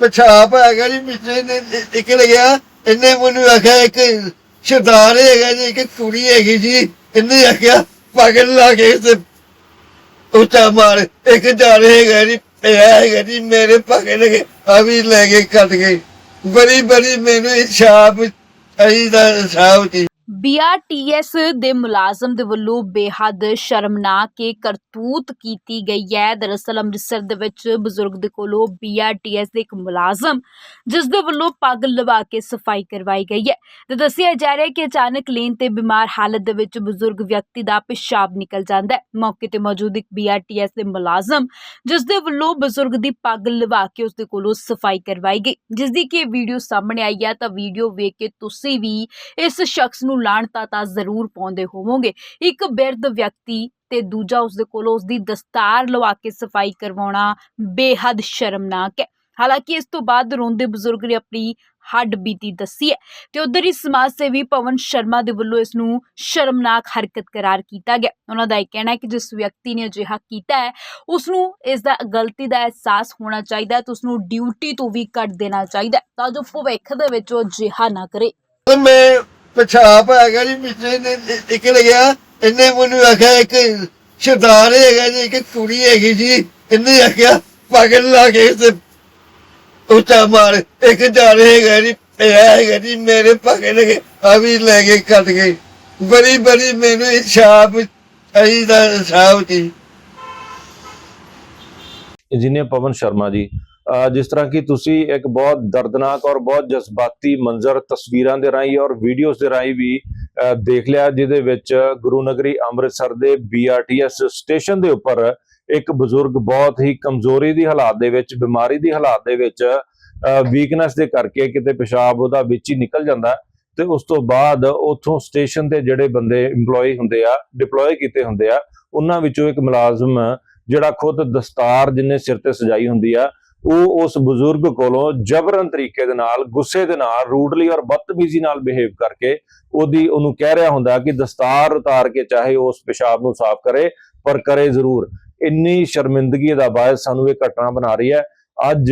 ਪਿਸ਼ਾਬ ਹੈਗਾ ਜੀ, ਪਿੱਛੇ ਨੇ ਨਿਕਲ ਗਿਆ, ਇਹਨੇ ਮੈਨੂੰ ਆਖਿਆ, ਇੱਕ ਸਰਦਾਰ ਹੈਗਾ ਜੀ, ਇੱਕ ਕੁੜੀ ਹੈਗੀ ਜੀ, ਇਹਨੇ ਆਖਿਆ, ਪਾਗਲ ਲਾ ਕੇ ਤੇ ਉੱਚਾ ਮਾਰ, ਇੱਕ ਜਾਣ ਹੈਗਾ ਜੀ ਪਿਆ ਹੈਗਾ ਜੀ, ਮੇਰੇ ਪਾਗਲ ਕੇ ਆ ਵੀ ਲੈ ਕੇ ਕੱਟ ਗਏ ਬੜੀ ਬੜੀ ਮੈਨੂੰ ਇਨਸਾਫ ਦਾ ਇਨਸਾਫ ਜੀ ਬੀਆਰਟੀਐਸ ਦੇ ਮੁਲਾਜ਼ਮ ਦੇ ਵੱਲੋਂ ਬੇਹੱਦ ਸ਼ਰਮਨਾਕ ਇਹ ਕਰਤੂਤ ਕੀਤੀ ਗਈ ਹੈ। ਦਰਅਸਲ ਅੰਮ੍ਰਿਤਸਰ ਦੇ ਵਿੱਚ ਬਜ਼ੁਰਗ ਦੇ ਕੋਲੋਂ ਬੀਆਰਟੀਐਸ ਦੇ ਇੱਕ ਮੁਲਾਜ਼ਮ ਜਿਸ ਦੇ ਵੱਲੋਂ ਪੱਗ ਲਵਾ ਕੇ ਸਫ਼ਾਈ ਕਰਵਾਈ ਗਈ ਹੈ। ਤੇ ਦੱਸਿਆ ਜਾ ਰਿਹਾ ਹੈ ਕਿ ਅਚਾਨਕ ਲੀਨ ਤੇ ਬਿਮਾਰ ਹਾਲਤ ਦੇ ਵਿੱਚ ਬਜ਼ੁਰਗ ਵਿਅਕਤੀ ਦਾ ਪਿਸ਼ਾਬ ਨਿਕਲ ਜਾਂਦਾ ਹੈ। ਮੌਕੇ ਤੇ ਮੌਜੂਦ ਇੱਕ ਬੀਆਰਟੀਐਸ ਦੇ ਮੁਲਾਜ਼ਮ ਜਿਸ ਦੇ ਵੱਲੋਂ ਬਜ਼ੁਰਗ ਦੀ ਪੱਗ ਲਵਾ ਕੇ ਉਸ ਦੇ ਕੋਲੋਂ ਸਫ਼ਾਈ ਕਰਵਾਈ ਗਈ। ਜਿਸ ਦੀ ਕਿ ਵੀਡੀਓ ਸਾਹਮਣੇ ਆਈ ਹੈ ਤਾਂ ਵੀਡੀਓ ਵੇਖ ਕੇ ਤੁਸੀਂ ਵੀ ਇਸ ਸ਼ਖਸ ਨੂੰ ਲਾਣਤਾ ਤਾਂ ਜ਼ਰੂਰ ਪਾਉਂਦੇ ਹੋਵੋਗੇ। ਇੱਕ ਬਿਰਧ ਵਿਅਕਤੀ ਤੇ ਦੂਜਾ ਉਸ ਦੇ ਕੋਲੋਂ ਉਸ ਦੀ ਦਸਤਾਰ ਲਵਾ ਕੇ ਸਫ਼ਾਈ ਕਰਵਾਉਣਾ ਬੇਹੱਦ ਸ਼ਰਮਨਾਕ ਹੈ। ਹਾਲਾਂਕਿ ਇਸ ਤੋਂ ਬਾਅਦ ਰੋਂਦੇ ਬਜ਼ੁਰਗ ਨੇ ਆਪਣੀ ਹੱਡ ਬੀਤੀ ਦੱਸੀ ਹੈ ਤੇ ਉਧਰ ਹੀ ਸਮਾਜ ਸੇਵੀ ਪਵਨ ਸ਼ਰਮਾ ਦੇ ਵੱਲੋਂ ਇਸ ਨੂੰ ਸ਼ਰਮਨਾਕ ਹਰਕਤ ਕਰਾਰ ਕੀਤਾ ਗਿਆ। ਉਹਨਾਂ ਦਾ ਇਹ ਕਹਿਣਾ ਹੈ ਕਿ ਜਿਸ ਵਿਅਕਤੀ ਨੇ ਅਜਿਹਾ ਕੀਤਾ ਹੈ ਉਸ ਨੂੰ ਇਸ ਦਾ ਗਲਤੀ ਦਾ ਅਹਿਸਾਸ ਹੋਣਾ ਚਾਹੀਦਾ ਹੈ ਤੇ ਉਸ ਨੂੰ ਡਿਊਟੀ ਤੋਂ ਵੀ ਕੱਢ ਦੇਣਾ ਚਾਹੀਦਾ ਤਾਂ ਜੋ ਭਵਿੱਖ ਦੇ ਵਿੱਚ ਉਹ ਅਜਿਹਾ ਨਾ ਕਰੇ। ਮੈਂ ਪਿਸ਼ਾਬ ਹੈਗਾ ਜੀ, ਪਿੱਛੇ ਨੇ ਨਿਕਲ ਗਿਆ। ਇਹਨੇ ਮੈਨੂੰ ਆਖਿਆ, ਇੱਕ ਸਰਦਾਰ ਹੈਗਾ ਜੀ, ਇੱਕ ਕੁੜੀ ਹੈਗੀ ਜੀ। ਇਹਨੇ ਆਖਿਆ, ਪਾਗਲ ਲਾ ਕੇ ਤੇ ਉੱਚਾ ਮਾਰ। ਇੱਕ ਜਾਣੇ ਹੈਗਾ ਜੀ, ਪਿਆ ਹੈਗਾ ਜੀ, ਮੇਰੇ ਪਾਗਲ ਕੇ ਆ ਵੀ ਲੈ ਕੇ ਕੱਟ ਗਏ ਬੜੀ ਬੜੀ ਮੈਨੂੰ ਇਨਸਾਫ ਚਾਹੀਦਾ ਇਨਸਾਫ ਜੀ ਇੰਜੀਨੀਅਰ ਪਵਨ ਸ਼ਰਮਾ ਜੀ ਜਿਸ ਤਰ੍ਹਾਂ ਕਿ ਤੁਸੀਂ ਇੱਕ ਬਹੁਤ ਦਰਦਨਾਕ ਔਰ ਬਹੁਤ ਜਜ਼ਬਾਤੀ ਮੰਜ਼ਰ ਤਸਵੀਰਾਂ ਦੇ ਰਾਹੀਂ ਔਰ ਵੀਡੀਓਜ਼ ਦੇ ਰਾਹੀਂ ਵੀ ਦੇਖ ਲਿਆ, ਜਿਹਦੇ ਵਿੱਚ ਗੁਰੂ ਨਗਰੀ ਅੰਮ੍ਰਿਤਸਰ ਦੇ ਬੀਆਰਟੀਐਸ ਸਟੇਸ਼ਨ ਦੇ ਉੱਪਰ ਇੱਕ ਬਜ਼ੁਰਗ ਬਹੁਤ ਹੀ ਕਮਜ਼ੋਰੀ ਦੀ ਹਾਲਾਤ ਦੇ ਵਿੱਚ, ਬਿਮਾਰੀ ਦੀ ਹਾਲਾਤ ਦੇ ਵਿੱਚ ਵੀਕਨੈਸ ਦੇ ਕਰਕੇ ਕਿਤੇ ਪਿਸ਼ਾਬ ਉਹਦਾ ਵਿੱਚ ਹੀ ਨਿਕਲ ਜਾਂਦਾ ਹੈ ਤੇ ਉਸ ਤੋਂ ਬਾਅਦ ਉਥੋਂ ਸਟੇਸ਼ਨ ਦੇ ਜਿਹੜੇ ਬੰਦੇ EMPLOYE ਹੁੰਦੇ ਆ ਡਿਪਲੋਏ ਕੀਤੇ ਹੁੰਦੇ ਆ, ਉਹਨਾਂ ਵਿੱਚੋਂ ਇੱਕ ਮੁਲਾਜ਼ਮ ਜਿਹੜਾ ਖੁਦ ਦਸਤਾਰ ਜਿੰਨੇ ਸਿਰ ਤੇ ਸਜਾਈ ਹੁੰਦੀ ਆ ਉਹ ਉਸ ਬਜ਼ੁਰਗ ਕੋਲੋਂ ਜਬਰਨ ਤਰੀਕੇ ਦੇ ਨਾਲ ਗੁੱਸੇ ਦੇ ਨਾਲ ਰੂਡਲੀ ਔਰ ਬਦਤਮੀਜ਼ੀ ਨਾਲ ਬਿਹੇਵ ਕਰਕੇ ਉਹਦੀ ਉਹਨੂੰ ਕਹਿ ਰਿਹਾ ਹੁੰਦਾ ਕਿ ਦਸਤਾਰ ਉਤਾਰ ਕੇ ਚਾਹੇ ਉਸ ਪਿਸ਼ਾਬ ਨੂੰ ਸਾਫ਼ ਕਰੇ ਪਰ ਕਰੇ ਜ਼ਰੂਰ। ਇੰਨੀ ਸ਼ਰਮਿੰਦਗੀ ਦਾ ਬਾਇਸ ਸਾਨੂੰ ਇਹ ਘਟਨਾ ਬਣਾ ਰਹੀ ਹੈ। ਅੱਜ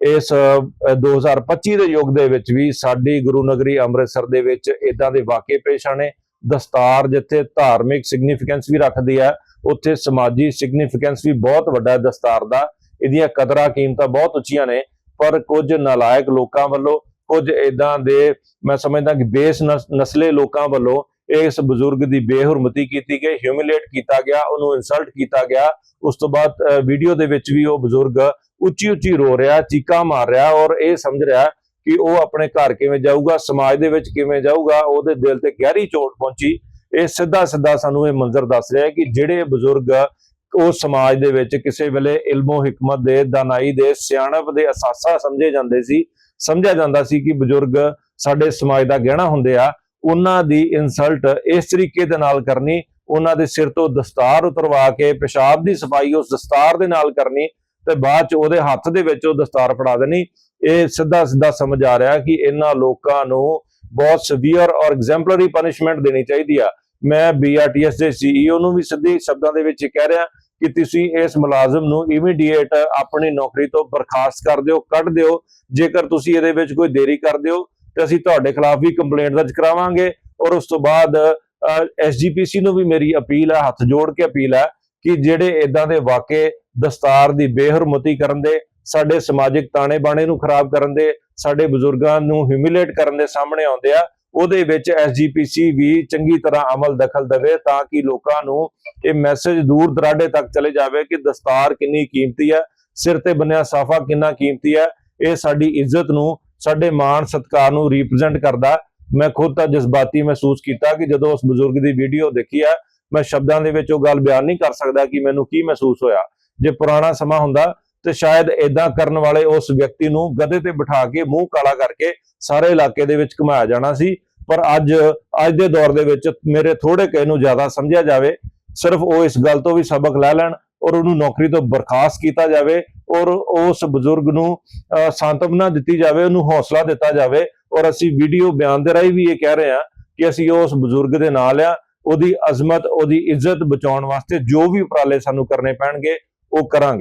ਇਸ ਅਹ, 2025 ਦੇ ਯੁੱਗ ਦੇ ਵਿੱਚ ਵੀ ਸਾਡੀ ਗੁਰੂ ਨਗਰੀ ਅੰਮ੍ਰਿਤਸਰ ਦੇ ਵਿੱਚ ਇਦਾਂ ਦੇ ਵਾਕਿਏ ਪੇਸ਼ ਆਣੇ ਦਸਤਾਰ ਜਿੱਥੇ ਧਾਰਮਿਕ ਸਿਗਨੀਫੀਕੈਂਸ ਵੀ ਰੱਖਦੀ ਹੈ ਉੱਥੇ ਸਮਾਜੀ ਸਿਗਨੀਫੀਕੈਂਸ ਵੀ ਬਹੁਤ ਵੱਡਾ ਹੈ ਦਸਤਾਰ ਦਾ। ਇਹਦੀਆਂ ਕਦਰਾਂ ਕੀਮਤਾਂ ਬਹੁਤ ਉੱਚੀਆਂ ਨੇ, ਪਰ ਕੁਝ ਨਾਲਾਇਕ ਲੋਕਾਂ ਵੱਲੋਂ, ਕੁਝ ਇਦਾਂ ਦੇ ਮੈਂ ਸਮਝਦਾ ਕਿ ਬੇਸ ਨਸ- ਨਸਲੇ ਲੋਕਾਂ ਵੱਲੋਂ ਇਸ ਬਜ਼ੁਰਗ ਦੀ ਬੇਹਰਮਤੀ ਕੀਤੀ ਗਈ ਹਿਊਮਿਲੇਟ ਕੀਤਾ ਗਿਆ, ਉਹਨੂੰ ਇਨਸਲਟ ਕੀਤਾ ਗਿਆ। ਉਸ ਤੋਂ ਬਾਅਦ ਵੀਡੀਓ ਦੇ ਵਿੱਚ ਵੀ ਉਹ ਬਜ਼ੁਰਗ ਉੱਚੀ ਉੱਚੀ ਰੋ ਰਿਹਾ, ਚੀਕਾਂ ਮਾਰ ਰਿਹਾ ਔਰ ਇਹ ਸਮਝ ਰਿਹਾ ਕਿ ਉਹ ਆਪਣੇ ਘਰ ਕਿਵੇਂ ਜਾਊਗਾ, ਸਮਾਜ ਦੇ ਵਿੱਚ ਕਿਵੇਂ ਜਾਊਗਾ, ਉਹਦੇ ਦਿਲ ਤੇ ਗਹਿਰੀ ਚੋਟ ਪਹੁੰਚੀ। ਇਹ ਸਿੱਧਾ ਸਿੱਧਾ ਸਾਨੂੰ ਇਹ ਮੰਜ਼ਰ ਦੱਸ ਰਿਹਾ ਹੈ ਕਿ ਜਿਹੜੇ ਬਜ਼ੁਰਗ ਉਹ ਸਮਾਜ ਦੇ ਵਿੱਚ ਕਿਸੇ ਵੇਲੇ ਇਲਮੋ ਹਕਮਤ ਦੇ, ਦਾਨਾਈ ਦੇ, ਸਿਆਣਪ ਦੇ ਅਸਾਸਾ ਸਮਝੇ ਜਾਂਦੇ ਸੀ। ਸਮਝਿਆ ਜਾਂਦਾ ਸੀ ਕਿ ਬਜ਼ੁਰਗ ਸਾਡੇ ਸਮਾਜ ਦਾ ਗਹਿਣਾ ਹੁੰਦੇ ਆ। ਉਹਨਾਂ ਦੀ ਇਨਸਲਟ ਇਸ ਤਰੀਕੇ ਦੇ ਨਾਲ ਕਰਨੀ, ਉਹਨਾਂ ਦੇ ਸਿਰ ਤੋਂ ਦਸਤਾਰ ਉਤਰਵਾ ਕੇ, ਪਿਸ਼ਾਬ ਦੀ ਸਫ਼ਾਈ ਉਸ ਦਸਤਾਰ ਦੇ ਨਾਲ ਕਰਨੀ ਤੇ ਬਾਅਦ ਚ ਉਹਦੇ ਹੱਥ ਦੇ ਵਿੱਚ ਉਹ ਦਸਤਾਰ ਫੜਾ ਦੇਣੀ। ਇਹ ਸਿੱਧਾ ਸਿੱਧਾ ਸਮਝ ਆ ਰਿਹਾ ਕਿ ਇਹਨਾਂ ਲੋਕਾਂ ਨੂੰ ਬਹੁਤ ਸਵੀਅਰ ਔਰ ਐਗਜ਼ੈਂਪਲਰੀ ਪਨਿਸ਼ਮੈਂਟ ਦੇਣੀ ਚਾਹੀਦੀ ਆ। ਮੈਂ ਬੀਆਰਟੀਐਸ ਦੇ ਸੀਈਓ ਨੂੰ ਵੀ ਸਿੱਧੇ ਸ਼ਬਦਾਂ ਦੇ ਵਿੱਚ ਇਹ ਕਹਿ ਰਿਹਾ ਕਿ ਤੁਸੀਂ ਇਸ ਮੁਲਾਜ਼ਮ ਨੂੰ ਇਮੀਡੀਏਟ ਆਪਣੀ ਨੌਕਰੀ ਤੋਂ ਬਰਖਾਸਤ ਕਰ ਦਿਓ, ਕੱਢ ਦਿਓ। ਜੇਕਰ ਤੁਸੀਂ ਇਹਦੇ ਵਿੱਚ ਕੋਈ ਦੇਰੀ ਕਰਦੇ ਹੋ ਤੇ ਅਸੀਂ ਤੁਹਾਡੇ ਖਿਲਾਫ ਵੀ ਕੰਪਲੇਂਟ ਦਰਜ ਕਰਾਵਾਂਗੇ। ਔਰ ਉਸ ਤੋਂ ਬਾਅਦ ਐਸਜੀਪੀਸੀ ਨੂੰ ਵੀ ਮੇਰੀ ਅਪੀਲ ਹੈ, ਹੱਥ ਜੋੜ ਕੇ ਅਪੀਲ ਹੈ ਕਿ ਜਿਹੜੇ ਇਦਾਂ ਦੇ ਵਾਕੇ ਦਸਤਾਰ ਦੀ ਬੇਹਰਮਤੀ ਕਰਨ ਦੇ, ਸਾਡੇ ਸਮਾਜਿਕ ਤਾਣੇ ਬਾਣੇ ਨੂੰ ਖਰਾਬ ਕਰਨ ਦੇ, ਸਾਡੇ ਬਜ਼ੁਰਗਾਂ ਨੂੰ ਹਿਊਮਿਲੇਟ ਕਰਨ ਦੇ ਸਾਹਮਣੇ ਆਉਂਦੇ ਆ ਉਹਦੇ ਵਿੱਚ ਐਸਜੀਪੀਸੀ ਵੀ ਚੰਗੀ ਤਰ੍ਹਾਂ ਅਮਲ ਦਖਲ ਦੇਵੇ ਤਾਂ ਕਿ ਲੋਕਾਂ ਨੂੰ ਇਹ ਮੈਸੇਜ ਦੂਰ ਦਰਾਡੇ ਤੱਕ ਚਲੇ ਜਾਵੇ ਕਿ ਦਸਤਾਰ ਕਿੰਨੀ ਕੀਮਤੀ ਹੈ, ਸਿਰ ਤੇ ਬੰਨਿਆ ਸਾਫਾ ਕਿੰਨਾ ਕੀਮਤੀ ਹੈ, ਇਹ ਸਾਡੀ ਇੱਜ਼ਤ ਨੂੰ, ਸਾਡੇ ਮਾਣ ਸਤਿਕਾਰ ਨੂੰ ਰਿਪਰੈਜ਼ੈਂਟ ਕਰਦਾ ਮੈਂ ਖੁਦ ਤਾਂ ਜਜ਼ਬਾਤੀ ਮਹਿਸੂਸ ਕੀਤਾ ਕਿ ਜਦੋਂ ਉਸ ਬਜ਼ੁਰਗ ਦੀ ਵੀਡੀਓ ਦੇਖੀ ਆ ਮੈਂ ਸ਼ਬਦਾਂ ਦੇ ਵਿੱਚ ਉਹ ਗੱਲ ਬਿਆਨ ਨਹੀਂ ਕਰ ਸਕਦਾ ਕਿ ਮੈਨੂੰ ਕੀ ਮਹਿਸੂਸ ਹੋਇਆ। ਜੇ ਪੁਰਾਣਾ ਸਮਾਂ ਹੁੰਦਾ ਤੇ ਸ਼ਾਇਦ ਇਦਾਂ ਕਰਨ ਵਾਲੇ ਉਸ ਵਿਅਕਤੀ ਨੂੰ ਗਧੇ ਤੇ ਬਿਠਾ ਕੇ ਮੂੰਹ ਕਾਲਾ ਕਰਕੇ ਸਾਰੇ ਇਲਾਕੇ ਦੇ ਵਿੱਚ ਘੁਮਾਇਆ ਜਾਣਾ ਸੀ। ਪਰ ਅੱਜ ਅੱਜ ਦੇ ਦੌਰ ਦੇ ਵਿੱਚ ਮੇਰੇ ਥੋੜੇ ਕਹਿ ਨੂੰ ਜ਼ਿਆਦਾ ਸਮਝਿਆ ਜਾਵੇ, ਸਿਰਫ ਉਹ ਇਸ ਗੱਲ ਤੋਂ ਵੀ ਸਬਕ ਲੈ ਲੈਣ ਔਰ ਉਹਨੂੰ ਨੌਕਰੀ ਤੋਂ ਬਰਖਾਸਤ ਕੀਤਾ ਜਾਵੇ ਔਰ ਉਸ ਬਜ਼ੁਰਗ ਨੂੰ ਸਾਂਤਵਨਾ ਦਿੱਤੀ ਜਾਵੇ, ਉਹਨੂੰ ਹੌਸਲਾ ਦਿੱਤਾ ਜਾਵੇ ਔਰ ਅਸੀਂ ਵੀਡੀਓ ਬਿਆਨ ਦੇ ਰਾਹੀਂ ਵੀ ਇਹ ਕਹਿ ਰਹੇ ਹਾਂ ਕਿ ਅਸੀਂ ਉਸ ਬਜ਼ੁਰਗ ਦੇ ਨਾਲ ਆ, ਉਹਦੀ ਅਜ਼ਮਤ, ਉਹਦੀ ਇੱਜ਼ਤ ਬਚਾਉਣ ਵਾਸਤੇ ਜੋ ਵੀ ਉਪਰਾਲੇ ਸਾਨੂੰ ਕਰਨੇ ਪੈਣਗੇ, ਉਹ ਕਰਾਂਗੇ।